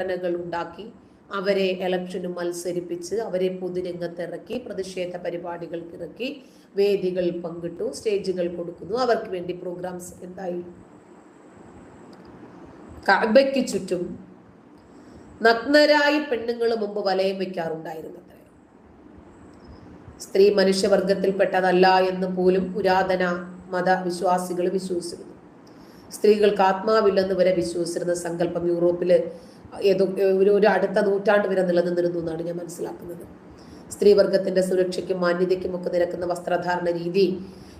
സംഘടനകൾ ഉണ്ടാക്കി അവരെ ഇലക്ഷന് മത്സരിപ്പിച്ച് അവരെ പൊതുരംഗത്തിറക്കി പ്രതിഷേധ പരിപാടികൾക്ക് ഇറക്കി വേദികൾ പങ്കിട്ടു സ്റ്റേജുകൾ കൊടുക്കുന്നു. അവർക്ക് വേണ്ടി പ്രോഗ്രാംസ് എന്തായി? കഅബയ്ക്ക് ചുറ്റും നഗ്നരായി പെണ്ണുങ്ങൾ മുമ്പ് വലയം വെക്കാറുണ്ടായിരുന്നു സ്ത്രീ മനുഷ്യവർഗത്തിൽപ്പെട്ടതല്ല എന്ന് പോലും പുരാതന മതവിശ്വാസികൾ വിശ്വസിക്കുന്നു സ്ത്രീകൾക്ക് ആത്മാവില്ലെന്ന് വരെ വിശ്വസിച്ചിരുന്ന സങ്കല്പം യൂറോപ്പിൽ ഏതോ ഒരു അടുത്ത നൂറ്റാണ്ട് വരെ നിലനിന്നിരുന്നു എന്നാണ് ഞാൻ മനസ്സിലാക്കുന്നത്. സ്ത്രീവർഗത്തിന്റെ സുരക്ഷയ്ക്കും മാന്യതയ്ക്കും ഒക്കെ നിരക്കുന്ന വസ്ത്രധാരണ രീതി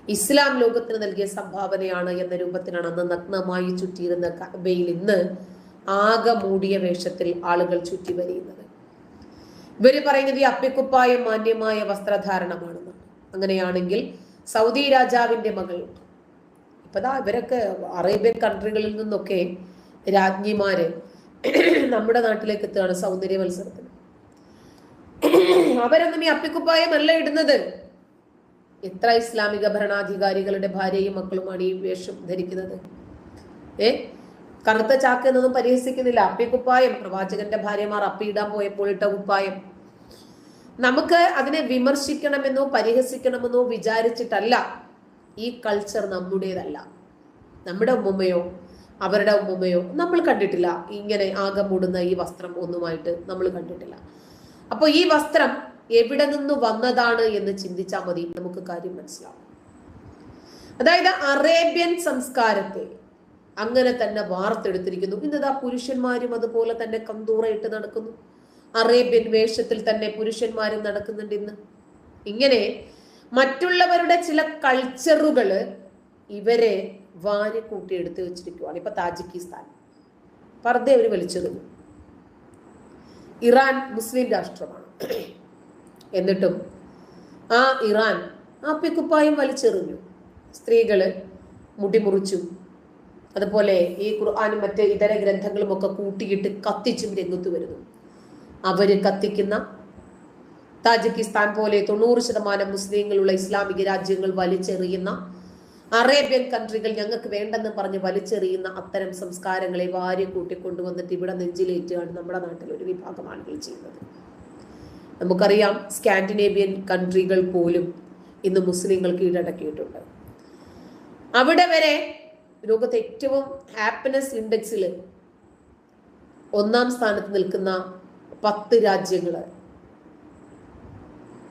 ഇസ്ലാം ലോകത്തിന് നൽകിയ സംഭാവനയാണ് എന്ന രൂപത്തിലാണ് അന്ന് നഗ്നമായി ചുറ്റിയിരുന്ന കഅബയിൽ ഇന്ന് ആകെ മൂടിയ വേഷത്തിൽ ആളുകൾ ചുറ്റി വരിയുന്നത്. ഇവർ പറയുന്നത് ഈ അപ്പിക്കുപ്പായം മാന്യമായ വസ്ത്രധാരണമാണെന്നാണ്. അങ്ങനെയാണെങ്കിൽ സൗദി രാജാവിന്റെ മകൾ ഇപ്പതാ ഇവരൊക്കെ അറേബ്യൻ കൺട്രികളിൽ നിന്നൊക്കെ രാജ്ഞിമാര് നമ്മുടെ നാട്ടിലേക്ക് എത്തുകയാണ് സൗന്ദര്യ മത്സരത്തിന് അവരൊന്നും ഈ അപ്പിക്കുപ്പായമല്ല ഇടുന്നത്. എത്ര ഇസ്ലാമിക ഭരണാധികാരികളുടെ ഭാര്യയും മക്കളുമാണ് ഈ വേഷം ധരിക്കുന്നത്. ഏ? കറുത്ത ചാക്ക് എന്നൊന്നും പരിഹസിക്കുന്നില്ല. അപ്പിക്കുപ്പായം പ്രവാചകന്റെ ഭാര്യമാർ അപ്പിയിടാൻ പോയപ്പോൾ ഇട്ട കുപ്പായം. നമുക്ക് അതിനെ വിമർശിക്കണമെന്നോ പരിഹസിക്കണമെന്നോ വിചാരിച്ചിട്ടല്ല ഈ കൾച്ചർ നമ്മുടേതല്ല. നമ്മുടെ ഉമ്മുമ്മയോ അവരുടെ ഉമ്മയോ നമ്മൾ കണ്ടിട്ടില്ല. ഇങ്ങനെ ആകെ മൂടുന്ന ഈ വസ്ത്രം ഒന്നുമായിട്ട് നമ്മൾ കണ്ടിട്ടില്ല. അപ്പോൾ ഈ വസ്ത്രം എവിടെ നിന്ന് വന്നതാണ് എന്ന് ചിന്തിച്ചാൽ മതി. നമുക്ക് കാര്യം മനസ്സിലാവും. അതായത് അറേബ്യൻ സംസ്കാരത്തെ അങ്ങനെ തന്നെ വാർത്തെടുത്തിരിക്കുന്നു. ഇന്നതാ പുരുഷന്മാരും അതുപോലെ തന്നെ കന്തൂറയിട്ട് നടക്കുന്നു. അറേബ്യൻ വേഷത്തിൽ തന്നെ പുരുഷന്മാരും നടക്കുന്നുണ്ട് ഇന്ന്. ഇങ്ങനെ മറ്റുള്ളവരുടെ ചില കൾച്ചറുകൾ ഇവരെ വാരി കൂട്ടി എടുത്ത് വെച്ചിരിക്കുവാണ്. ഇപ്പൊ താജിക്കിസ്ഥാൻ. പർദ്ദ അവർ വലിച്ചെറിഞ്ഞു ഇറാൻ മുസ്ലിം രാഷ്ട്രമാണ്. എന്നിട്ടും ആ ഇറാൻ ആ പിക്കുപ്പായും വലിച്ചെറിഞ്ഞു. സ്ത്രീകൾ മുടിമുറിച്ചു. അതുപോലെ ഈ ഖുർആാനും മറ്റ് ഇതര ഗ്രന്ഥങ്ങളും ഒക്കെ കൂട്ടിയിട്ട് കത്തിച്ചും രംഗത്ത് വരുന്നു. അവർ കത്തിക്കുന്ന താജിക്കിസ്ഥാൻ പോലെ തൊണ്ണൂറ് ശതമാനം മുസ്ലിങ്ങളുള്ള ഇസ്ലാമിക രാജ്യങ്ങൾ വലിച്ചെറിയുന്ന അറേബ്യൻ കൺട്രികൾ ഞങ്ങൾക്ക് വേണ്ടെന്ന് പറഞ്ഞ് വലിച്ചെറിയുന്ന അത്തരം സംസ്കാരങ്ങളെ വാരി കൂട്ടിക്കൊണ്ടുവന്നിട്ട് ഇവിടെ നെഞ്ചിലേറ്റുകയാണ് നമ്മുടെ നാട്ടിൽ ഒരു വിഭാഗം ആളുകൾ ചെയ്യുന്നത്. നമുക്കറിയാം സ്കാൻഡിനേവിയൻ കൺട്രികൾ പോലും ഇന്ന് മുസ്ലിങ്ങൾ കീഴടക്കിയിട്ടുണ്ട്. അവിടെ വരെ ലോകത്തെ ഏറ്റവും ഹാപ്പിനെസ് ഇൻഡെക്സിൽ ഒന്നാം സ്ഥാനത്ത് നിൽക്കുന്ന പത്ത് രാജ്യങ്ങൾ.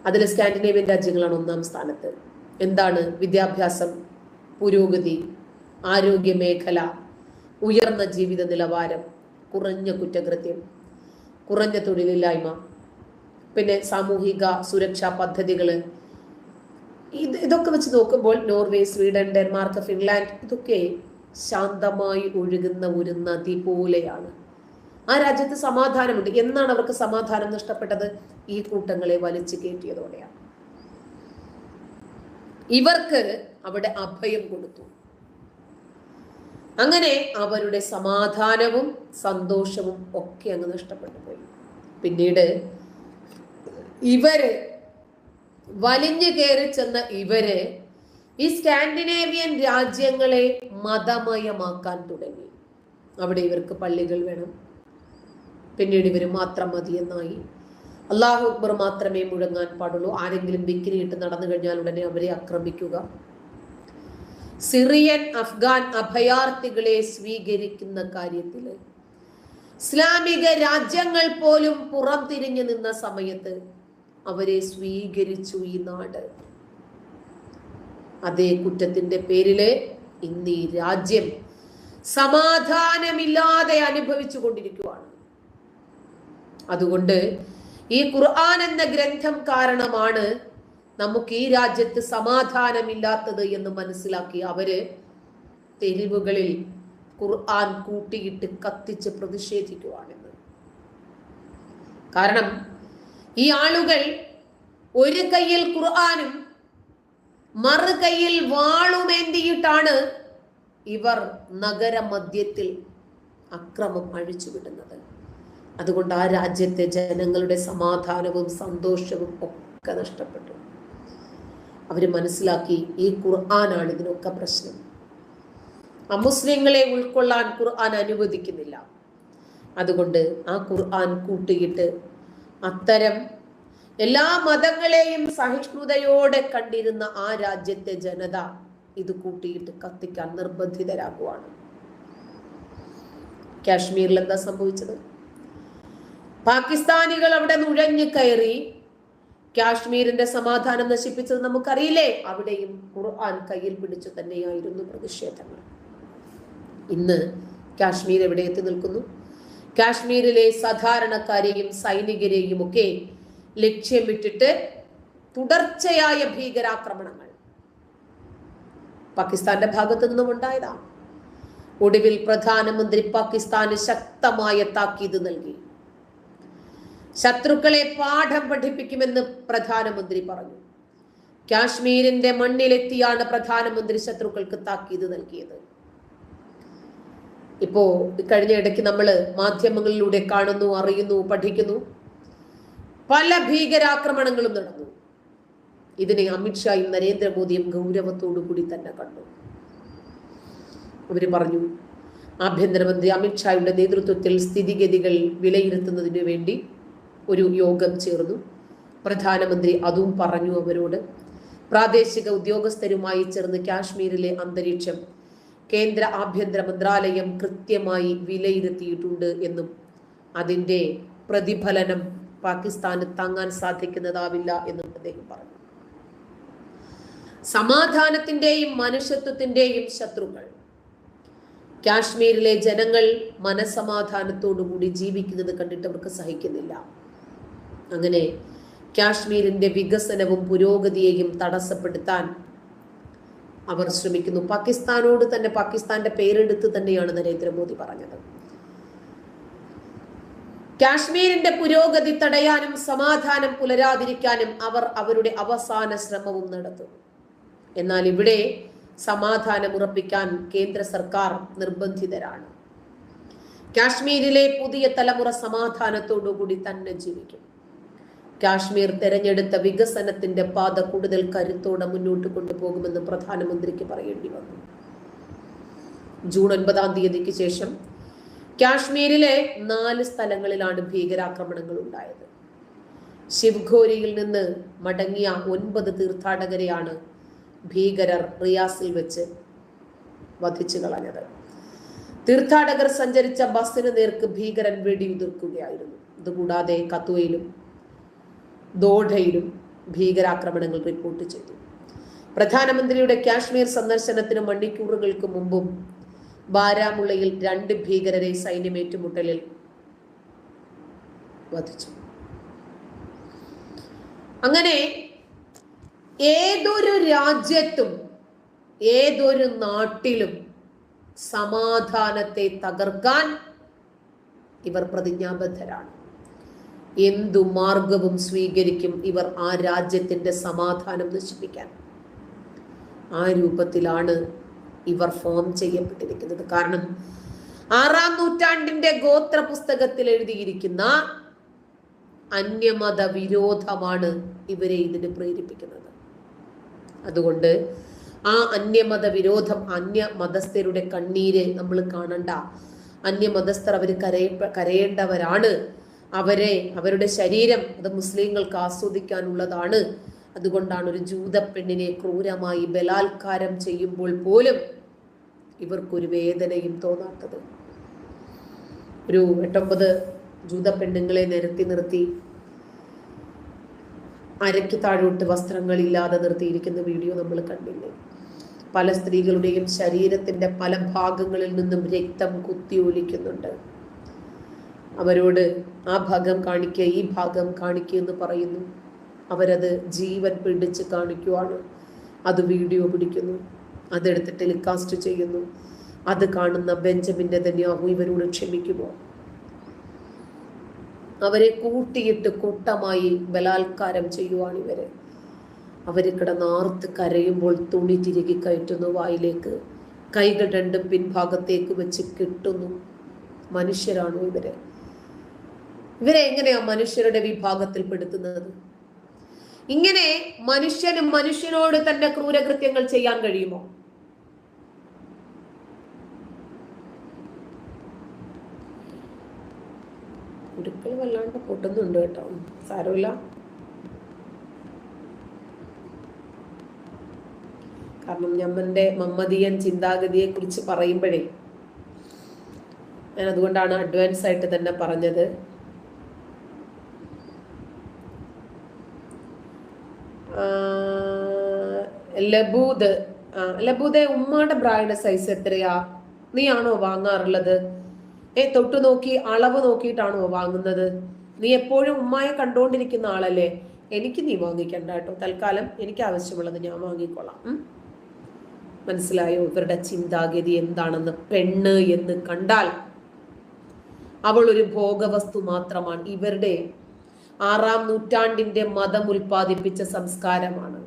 അതിൽ സ്കാൻഡിനേവിയൻ രാജ്യങ്ങളാണ് ഒന്നാം സ്ഥാനത്ത്. എന്താണ് വിദ്യാഭ്യാസം? പുരോഗതി ആരോഗ്യ മേഖല ഉയർന്ന ജീവിത നിലവാരം കുറഞ്ഞ കുറ്റകൃത്യം കുറഞ്ഞ തൊഴിലില്ലായ്മ പിന്നെ സാമൂഹിക സുരക്ഷാ പദ്ധതികൾ ഇത് ഇതൊക്കെ വെച്ച് നോക്കുമ്പോൾ നോർവേ സ്വീഡൻ ഡെൻമാർക്ക് ഫിൻലാൻഡ് ഇതൊക്കെ ശാന്തമായി ഒഴുകുന്ന ഒരു നദി പോലെയാണ്. ആ രാജ്യത്ത് സമാധാനമുണ്ട്. എന്നാണ് അവർക്ക് സമാധാനം നഷ്ടപ്പെട്ടത്? ഈ കൂട്ടങ്ങളെ വലിച്ചു കയറ്റിയതോടെയാണ്. ഇവർക്ക് അവിടെ അഭയം കൊടുത്തു. അങ്ങനെ അവരുടെ സമാധാനവും സന്തോഷവും ഒക്കെ അങ്ങ് നഷ്ടപ്പെട്ടു പോയി. പിന്നീട് ഇവർ വലിഞ്ഞു കയറി ചെന്ന ഇവർ ഈ സ്കാൻഡിനേവിയൻ രാജ്യങ്ങളെ മതമയമാക്കാൻ തുടങ്ങി. അവിടെ ഇവർക്ക് പള്ളികൾ വേണം. പിന്നീട് ഇവർ മാത്രം മതി എന്നായി. അള്ളാഹു അക്ബർ മാത്രമേ മുഴങ്ങാൻ പാടുള്ളൂ. ആരെങ്കിലും ബിക്കിനിയിട്ട് നടന്നു കഴിഞ്ഞാൽ ഉടനെ അവരെ ആക്രമിക്കുക. സിറിയൻ അഫ്ഗാൻ അഭയാർത്ഥികളെ സ്വീകരിക്കുന്ന കാര്യത്തിൽ ഇസ്ലാമിക രാജ്യങ്ങൾ പോലും പുറം തിരിഞ്ഞു നിന്ന സമയത്ത് അവരെ സ്വീകരിച്ചു ഈ നാട്. അതേ കുറ്റത്തിന്റെ പേരിൽ ഇന്ന് ഈ രാജ്യം സമാധാനമില്ലാതെ അനുഭവിച്ചു കൊണ്ടിരിക്കുവാണ്. അതുകൊണ്ട് ഈ ഖുർആൻ എന്ന ഗ്രന്ഥം കാരണമാണ് നമുക്ക് ഈ രാജ്യത്ത് സമാധാനമില്ലാത്തത് എന്ന് മനസ്സിലാക്കി അവർ തെരുവുകളിൽ ഖുർആൻ കൂട്ടിയിട്ട് കത്തിച്ച് പ്രതിഷേധിക്കുവാണെന്ന്. കാരണം ഈ ആളുകൾ ഒരു കയ്യിൽ ഖുർആാനും മറു കയ്യിൽ വാളുമേന്തിയിട്ടാണ് ഇവർ നഗരമധ്യത്തിൽ അക്രമം അഴിച്ചുവിടുന്നത്. അതുകൊണ്ട് ആ രാജ്യത്തെ ജനങ്ങളുടെ സമാധാനവും സന്തോഷവും ഒക്കെ നഷ്ടപ്പെട്ടു. അവർ മനസ്സിലാക്കി ഈ ഖുർആനാണ് ഇതിനൊക്കെ പ്രശ്നം. അമുസ്ലിങ്ങളെ ഉൾക്കൊള്ളാൻ ഖുർആൻ അനുവദിക്കുന്നില്ല. അതുകൊണ്ട് ആ ഖുർആൻ കൂട്ടിയിട്ട് അത്തരം എല്ലാ മതങ്ങളെയും സഹിഷ്ണുതയോടെ കണ്ടിരുന്ന ആ രാജ്യത്തെ ജനത ഇത് കൂട്ടിയിട്ട് കത്തിക്കാൻ നിർബന്ധിതരാകുവാണ്. കാശ്മീരിൽ എന്താ സംഭവിച്ചത്? പാകിസ്ഥാനികൾ അവിടെ നുഴഞ്ഞു കയറി കാശ്മീരിന്റെ സമാധാനം നശിപ്പിച്ചത് നമുക്കറിയില്ലേ? അവിടെയും ഖുർആൻ കയ്യിൽ പിടിച്ചു തന്നെയായിരുന്നു പ്രതിഷേധങ്ങൾ. ഇന്ന് കാശ്മീർ എവിടെ എത്തി നിൽക്കുന്നു? കാശ്മീരിലെ സാധാരണക്കാരെയും സൈനികരെയും ഒക്കെ ലക്ഷ്യം വിട്ടിട്ട് തുടർച്ചയായ ഭീകരാക്രമണങ്ങൾ. പാകിസ്ഥാന്റെ ഭാഗത്തു നിന്നും ഉണ്ടായതാണ്. ഒടുവിൽ പ്രധാനമന്ത്രി പാകിസ്ഥാന് ശക്തമായ താക്കീത് നൽകി. ശത്രുക്കളെ പാഠം പഠിപ്പിക്കുമെന്ന് പ്രധാനമന്ത്രി പറഞ്ഞു. കാശ്മീരിന്റെ മണ്ണിലെത്തിയാണ് പ്രധാനമന്ത്രി ശത്രുക്കൾക്ക് താക്കീത് നൽകിയത്. ഇപ്പോ കഴിഞ്ഞ ഇടയ്ക്ക് നമ്മൾ മാധ്യമങ്ങളിലൂടെ കാണുന്നു അറിയുന്നു പഠിക്കുന്നു. പല ഭീകരാക്രമണങ്ങളും നടന്നു. ഇതിനെ അമിത്ഷായും നരേന്ദ്രമോദിയും ഗൗരവത്തോടു കൂടി തന്നെ കണ്ടു. അവർ പറഞ്ഞു ആഭ്യന്തരമന്ത്രി അമിത്ഷായുടെ നേതൃത്വത്തിൽ സ്ഥിതിഗതികൾ വിലയിരുത്തുന്നതിന് വേണ്ടി ഒരു യോഗം ചേർന്നു. പ്രധാനമന്ത്രി അതും പറഞ്ഞു അവരോട്. പ്രാദേശിക ഉദ്യോഗസ്ഥരുമായി ചേർന്ന് കാശ്മീരിലെ അന്തരീക്ഷം കേന്ദ്ര ആഭ്യന്തര മന്ത്രാലയം കൃത്യമായി വിലയിരുത്തിയിട്ടുണ്ട് എന്നും അതിന്റെ പ്രതിഫലനം പാകിസ്ഥാന് താങ്ങാൻ സാധിക്കുന്നതാവില്ല എന്നും അദ്ദേഹം പറഞ്ഞു. സമാധാനത്തിന്റെയും മനുഷ്യത്വത്തിന്റെയും ശത്രുക്കൾ. കാശ്മീരിലെ ജനങ്ങൾ മനസമാധാനത്തോടുകൂടി ജീവിക്കുന്നത് കണ്ടിട്ട് അവർക്ക് സഹിക്കുന്നില്ല. അങ്ങനെ കാശ്മീരിന്റെ വികസനവും പുരോഗതിയെയും തടസ്സപ്പെടുത്താൻ അവർ ശ്രമിക്കുന്നു. പാകിസ്ഥാനോട് തന്നെ പാകിസ്ഥാന്റെ പേരെടുത്ത് തന്നെയാണ് നരേന്ദ്രമോദി പറഞ്ഞത്. കാശ്മീരിന്റെ പുരോഗതി തടയാനും സമാധാനം പുലരാതിരിക്കാനും അവർ അവരുടെ അവസാന ശ്രമവും നടത്തും. എന്നാൽ ഇവിടെ സമാധാനം ഉറപ്പിക്കാൻ കേന്ദ്ര സർക്കാർ നിർബന്ധിതരാണ്. കാശ്മീരിലെ പുതിയ തലമുറ സമാധാനത്തോടുകൂടി തന്നെ ജീവിക്കും. കാശ്മീർ തെരഞ്ഞെടുത്ത വികസനത്തിന്റെ പാത കൂടുതൽ കരുത്തോടെ മുന്നോട്ട് കൊണ്ടുപോകുമെന്ന് പ്രധാനമന്ത്രിക്ക് പറയേണ്ടി വന്നു. ജൂൺ ഒൻപതാം തീയതിക്ക് ശേഷം കാശ്മീരിലെ നാല് സ്ഥലങ്ങളിലാണ് ഭീകരാക്രമണങ്ങൾ ഉണ്ടായത് ശിവ്ഘോരിയിൽ നിന്ന് മടങ്ങിയ ഒൻപത് തീർത്ഥാടകരെയാണ് ഭീകരർ റിയാസിൽ വെച്ച് വധിച്ചു കളഞ്ഞത്. തീർത്ഥാടകർ സഞ്ചരിച്ച ബസ്സിന് നേർക്ക് ഭീകരൻ വെടിയുതിർക്കുകയായിരുന്നു. ഇതുകൂടാതെ കത്തുവയിലും ദോഡയിലും ഭീകരാക്രമണങ്ങൾ റിപ്പോർട്ട് ചെയ്തു. പ്രധാനമന്ത്രിയുടെ കാശ്മീർ സന്ദർശനത്തിന് മണിക്കൂറുകൾക്ക് മുമ്പും ബാരാമുള്ളയിൽ രണ്ട് ഭീകരരെ സൈന്യം ഏറ്റുമുട്ടലിൽ വധിച്ചു. അങ്ങനെ ഏതൊരു രാജ്യത്തും ഏതൊരു നാട്ടിലും സമാധാനത്തെ തകർക്കാൻ ഇവർ പ്രതിജ്ഞാബദ്ധരാണ്. എന്തു മാർഗവും സ്വീകരിക്കും ഇവർ ആ രാജ്യത്തിന്റെ സമാധാനം നശിപ്പിക്കാൻ? ആ രൂപത്തിലാണ് ഇവർ ഫോം ചെയ്യപ്പെട്ടിരിക്കുന്നത്. കാരണം ആറാം നൂറ്റാണ്ടിന്റെ ഗോത്ര പുസ്തകത്തിൽ എഴുതിയിരിക്കുന്ന അന്യമത വിരോധമാണ് ഇവരെ ഇതിന് പ്രേരിപ്പിക്കുന്നത്. അതുകൊണ്ട് ആ അന്യമത വിരോധം അന്യ മതസ്ഥരുടെ കണ്ണീര് നമ്മൾ കാണണ്ട. അന്യമതസ്ഥർ അവർ കരയ കരയേണ്ടവരാണ്. അവരെ അവരുടെ ശരീരം അത് മുസ്ലിങ്ങൾക്ക് ആസ്വദിക്കാനുള്ളതാണ്. അതുകൊണ്ടാണ് ഒരു ജൂത പെണ്ണിനെ ക്രൂരമായി ബലാത്കാരം ചെയ്യുമ്പോൾ പോലും ഇവർക്കൊരു വേദനയും തോന്നാത്തത്. ഒരു എട്ടൊമ്പത് ജൂത പെണ്ണുങ്ങളെ നിരത്തി നിർത്തി അരയ്ക്ക് താഴോട്ട് വസ്ത്രങ്ങളില്ലാതെ നിർത്തിയിരിക്കുന്ന വീഡിയോ നമ്മൾ കണ്ടില്ലേ? പല സ്ത്രീകളുടെയും ശരീരത്തിന്റെ പല ഭാഗങ്ങളിൽ നിന്നും രക്തം കുത്തി ഒലിക്കുന്നുണ്ട് അവരോട് ആ ഭാഗം കാണിക്കുക ഈ ഭാഗം കാണിക്കുക എന്ന് പറയുന്നു. അവരത് ജീവൻ പിടിച്ച് കാണിക്കുവാണ്. അത് വീഡിയോ പിടിക്കുന്നു. അതെടുത്ത് ടെലികാസ്റ്റ് ചെയ്യുന്നു. അത് കാണുന്ന ബെഞ്ചമിൻ തന്നെയാഹു ഇവരോട് ക്ഷമിക്കുമോ? അവരെ കൂട്ടിയിട്ട് കൂട്ടമായി ബലാത്കാരം ചെയ്യുവാണ് ഇവർ. അവർ കിടന്നാർത്ത് കരയുമ്പോൾ തുണി തിരികെ കയറ്റുന്നു വായിലേക്ക്. കൈകൾ രണ്ടും പിൻഭാഗത്തേക്ക് വെച്ച് കെട്ടുന്നു. മനുഷ്യരാണോ ഇവർ? ഇവരെ എങ്ങനെയാ മനുഷ്യരുടെ വിഭാഗത്തിൽ പെടുത്തുന്നത്? ഇങ്ങനെ മനുഷ്യനും മനുഷ്യനോട് തന്റെ ക്രൂരകൃത്യങ്ങൾ ചെയ്യാൻ കഴിയുമോ? കുരുക്കൾ വല്ലാണ്ട് പൊട്ടുന്നുണ്ട് കേട്ടോ. സാരമില്ല. കാരണം ഞമ്മന്റെ മമ്മദിയൻ ചിന്താഗതിയെ കുറിച്ച് പറയുമ്പോഴേ ഞാൻ അതുകൊണ്ടാണ് അഡ്വാൻസ് ആയിട്ട് തന്നെ പറഞ്ഞത്. ലബൂദ് ലബൂദെ ഉമ്മാടെ ബ്രായുടെ സൈസ് എത്രയാ? നീയാണോ വാങ്ങാറുള്ളത്? ഏ തൊട്ടു നോക്കി അളവ് നോക്കിയിട്ടാണോ വാങ്ങുന്നത്? നീ എപ്പോഴും ഉമ്മായെ കണ്ടുകൊണ്ടിരിക്കുന്ന ആളല്ലേ? എനിക്ക് നീ വാങ്ങിക്കണ്ട കേട്ടോ. തൽക്കാലം എനിക്ക് ആവശ്യമുള്ളത് ഞാൻ വാങ്ങിക്കൊള്ളാം മനസ്സിലായോ? ഇവരുടെ ചിന്താഗതി എന്താണെന്ന് പെണ്ണ് എന്ന് കണ്ടാൽ അവൾ ഒരു ഭോഗവസ്തു മാത്രമാണ്. ഇവരുടെ ആറാം നൂറ്റാണ്ടിന്റെ മതം ഉൽപ്പാദിപ്പിച്ച സംസ്കാരമാണ്.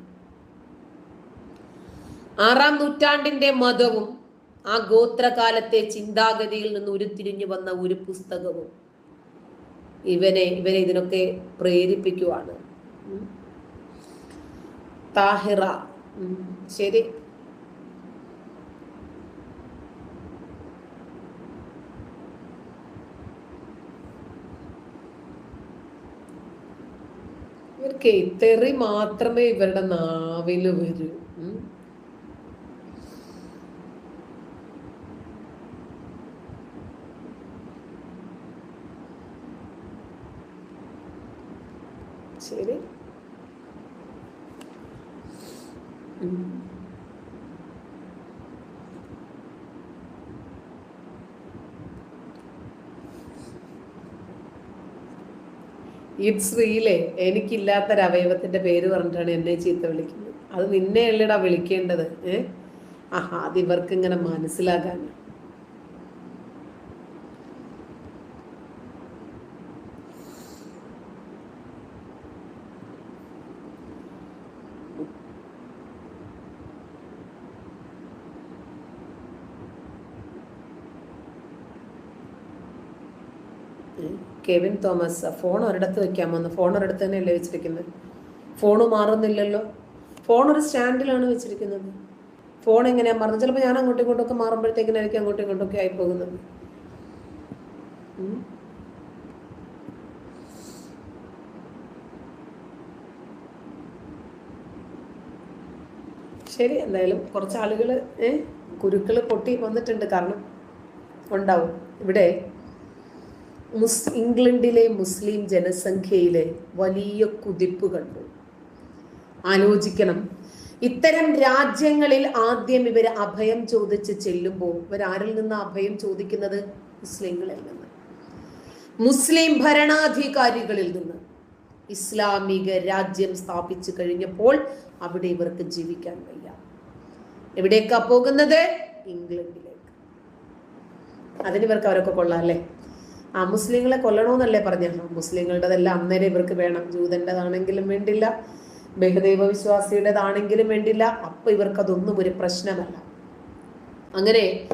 ആറാം നൂറ്റാണ്ടിന്റെ മതവും ആ ഗോത്രകാലത്തെ ചിന്താഗതിയിൽ നിന്ന് ഉരുത്തിരിഞ്ഞു വന്ന ഒരു പുസ്തകവും ഇവനെ ഇവനെ ഇതിനൊക്കെ പ്രേരിപ്പിക്കുവാണ്. താഹിറ. ശരി. ഇവർക്ക് തെറി മാത്രമേ ഇവരുടെ നാവിൽ വരൂ. ശരി. ഇറ്റ്സ് എനിക്കില്ലാത്തൊരു അവയവത്തിന്റെ പേര് പറഞ്ഞിട്ടാണ് എന്നെ ചീത്ത വിളിക്കുന്നത്. അത് നിന്നെ അല്ലേടാ വിളിക്കേണ്ടത് ഏഹ് ആഹാ അത് ഇവർക്ക് ഇങ്ങനെ മനസ്സിലാകാനാണ് കെവിൻ തോമസ് ഫോൺ ഒരിടത്ത് വെക്കാമോ എന്ന്? ഫോൺ ഒരിടത്ത് തന്നെയല്ലേ വെച്ചിരിക്കുന്നത്? ഫോൺ മാറുന്നില്ലല്ലോ. ഫോൺ ഒരു സ്റ്റാൻഡിലാണ് വെച്ചിരിക്കുന്നത്. ഫോൺ എങ്ങനെയാണ് മാറുന്നത്? ചിലപ്പോൾ ഞാൻ അങ്ങോട്ടും ഇങ്ങോട്ടൊക്കെ മാറുമ്പോഴത്തേക്കിനായിരിക്കും അങ്ങോട്ടും ഇങ്ങോട്ടൊക്കെ ആയി പോകുന്നത് ശരി എന്തായാലും കുറച്ച് ആളുകൾ ഏഹ് കുരുക്കൾ പൊട്ടി വന്നിട്ടുണ്ട് കാരണം ഉണ്ടാവും. ഇവിടെ മുസ് ഇംഗ്ലണ്ടിലെ മുസ്ലിം ജനസംഖ്യയിലെ വലിയ കുതിപ്പ് കണ്ടു ആലോചിക്കണം. ഇത്തരം രാജ്യങ്ങളിൽ ആദ്യം ഇവർ അഭയം ചോദിച്ച് ചെല്ലുമ്പോൾ ഇവരാരിൽ നിന്ന് അഭയം ചോദിക്കുന്നത് മുസ്ലിങ്ങളിൽ നിന്ന്. മുസ്ലിം ഭരണാധികാരികളിൽ നിന്ന് ഇസ്ലാമിക രാജ്യം സ്ഥാപിച്ചു കഴിഞ്ഞപ്പോൾ അവിടെ ഇവർക്ക് ജീവിക്കാൻ വയ്യ. എവിടേക്കാ പോകുന്നത്? ഇംഗ്ലണ്ടിലേക്ക്. അതിന് ഇവർക്ക് അവരൊക്കെ കൊള്ളാം അല്ലേ? ആ മുസ്ലിങ്ങളെ കൊല്ലണമെന്നല്ലേ പറഞ്ഞ മുസ്ലിങ്ങളുടെതെല്ലാം അന്നേരം ഇവർക്ക് വേണം. ജൂതന്റെതാണെങ്കിലും വേണ്ടില്ല. ബഹുദൈവ വിശ്വാസിയുടേതാണെങ്കിലും വേണ്ടില്ല. അപ്പൊ ഇവർക്കതൊന്നും ഒരു പ്രശ്നമല്ല. അങ്ങനെ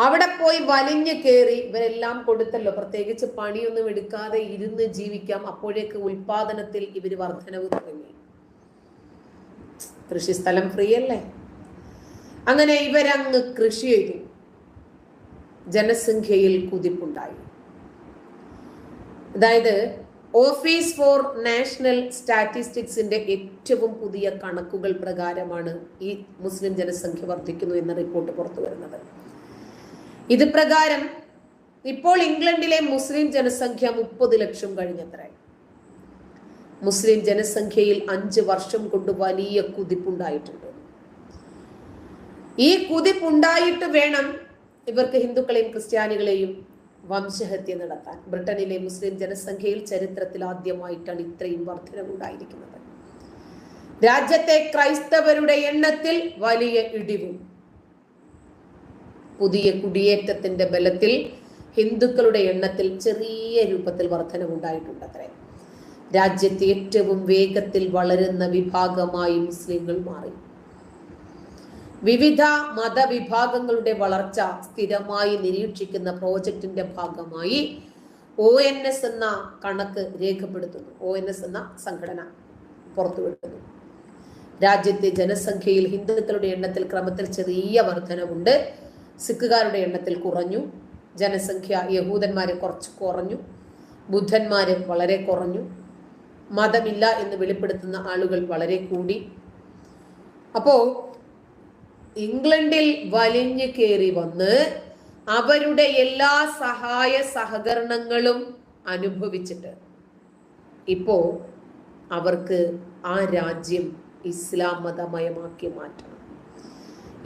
അവിടെ പോയി വലിഞ്ഞു കയറി ഇവരെല്ലാം കൊടുത്തല്ലോ. പ്രത്യേകിച്ച് പണിയൊന്നും എടുക്കാതെ ഇരുന്ന് ജീവിക്കാം. അപ്പോഴേക്ക് ഉൽപാദനത്തിൽ ഇവർ വർധനവ് തുടങ്ങി. കൃഷിസ്ഥലം ഫ്രീ അല്ലേ? അങ്ങനെ ഇവരങ്ങ് കൃഷി ചെയ്തു. ജനസംഖ്യയിൽ കുതിപ്പുണ്ടായി. അതായത് ഓഫീസ് ഫോർ നാഷണൽ സ്റ്റാറ്റിസ്റ്റിക്സിന്റെ ഏറ്റവും പുതിയ കണക്കുകൾ പ്രകാരമാണ് ഈ മുസ്ലിം ജനസംഖ്യ വർദ്ധിക്കുന്നു എന്ന റിപ്പോർട്ട് പുറത്തു വരുന്നത്. ഇത് പ്രകാരം ഇപ്പോൾ ഇംഗ്ലണ്ടിലെ മുസ്ലിം ജനസംഖ്യ മുപ്പത് ലക്ഷം കഴിഞ്ഞത്ര. മുസ്ലിം ജനസംഖ്യയിൽ അഞ്ച് വർഷം കൊണ്ട് വലിയ കുതിപ്പുണ്ടായിട്ടുണ്ട്. ഈ കുതിപ്പുണ്ടായിട്ട് വേണം ഇവർക്ക് ഹിന്ദുക്കളെയും ക്രിസ്ത്യാനികളെയും വംശഹത്യ നടത്താൻ. ബ്രിട്ടനിലെ മുസ്ലിം ജനസംഖ്യയിൽ ചരിത്രത്തിൽ ആദ്യമായിട്ടാണ് ഇത്രയും വർധനവുണ്ടായിരിക്കുന്നത്. രാജ്യത്തെ ക്രൈസ്തവരുടെ എണ്ണത്തിൽ വലിയ ഇടിവും. പുതിയ കുടിയേറ്റത്തിന്റെ ബലത്തിൽ ഹിന്ദുക്കളുടെ എണ്ണത്തിൽ ചെറിയ രൂപത്തിൽ വർധനവുണ്ടായിട്ടുണ്ട് അത്രേ രാജ്യത്തെ ഏറ്റവും വേഗത്തിൽ വളരുന്ന വിഭാഗമായി മുസ്ലിങ്ങൾ മാറി. വിവിധ മതവിഭാഗങ്ങളുടെ വളർച്ച സ്ഥിരമായി നിരീക്ഷിക്കുന്ന പ്രോജക്റ്റിന്റെ ഭാഗമായി ഒ എൻ എസ് എന്ന കണക്ക് രേഖപ്പെടുത്തുന്നു. ഒ എൻ എസ് എന്ന സംഘടന പുറത്തുവിടുന്നു. രാജ്യത്തെ ജനസംഖ്യയിൽ ഹിന്ദുക്കളുടെ എണ്ണത്തിൽ ക്രമത്തിൽ ചെറിയ വർധനവുണ്ട്. സിഖുകാരുടെ എണ്ണത്തിൽ കുറഞ്ഞു. ജനസംഖ്യ യഹൂദന്മാരെ കുറച്ച് കുറഞ്ഞു. ബുദ്ധന്മാര് വളരെ കുറഞ്ഞു. മതമില്ല എന്ന് വെളിപ്പെടുത്തുന്ന ആളുകൾ വളരെ കൂടി. അപ്പോ ഇംഗ്ലണ്ടിൽ വലിഞ്ഞു കയറി വന്ന് അവരുടെ എല്ലാ സഹായ സഹകരണങ്ങളും അനുഭവിച്ചിട്ട്. ഇപ്പോ അവർക്ക് ആ രാജ്യം ഇസ്ലാം മതമയമാക്കി മാറ്റണം.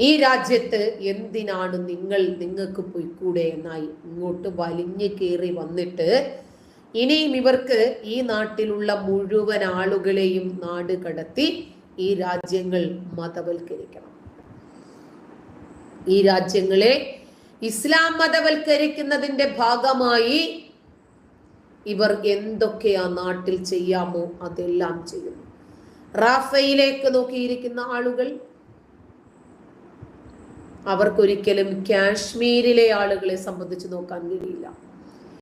ഈ രാജ്യത്ത് എന്തിനാണ് നിങ്ങൾ നിങ്ങൾക്ക് പോയിക്കൂടെ എന്നായി ഇങ്ങോട്ട് വലിഞ്ഞു കയറി വന്നിട്ട് ഇനിയും ഇവർക്ക് ഈ നാട്ടിലുള്ള മുഴുവൻ ആളുകളെയും നാട് കടത്തി ഈ രാജ്യങ്ങൾ മതവൽക്കരിക്കണം. ഈ രാജ്യങ്ങളെ ഇസ്ലാം മതവൽക്കരിക്കുന്നതിന്റെ ഭാഗമായി ഇവർ എന്തൊക്കെയാ നാട്ടിൽ ചെയ്യാമോ അതെല്ലാം ചെയ്യുന്നു. റാഫയിലേക്ക് നോക്കിയിരിക്കുന്ന ആളുകൾ അവർക്കൊരിക്കലും കാശ്മീരിലെ ആളുകളെ സംബന്ധിച്ച് നോക്കാൻ കഴിയില്ല.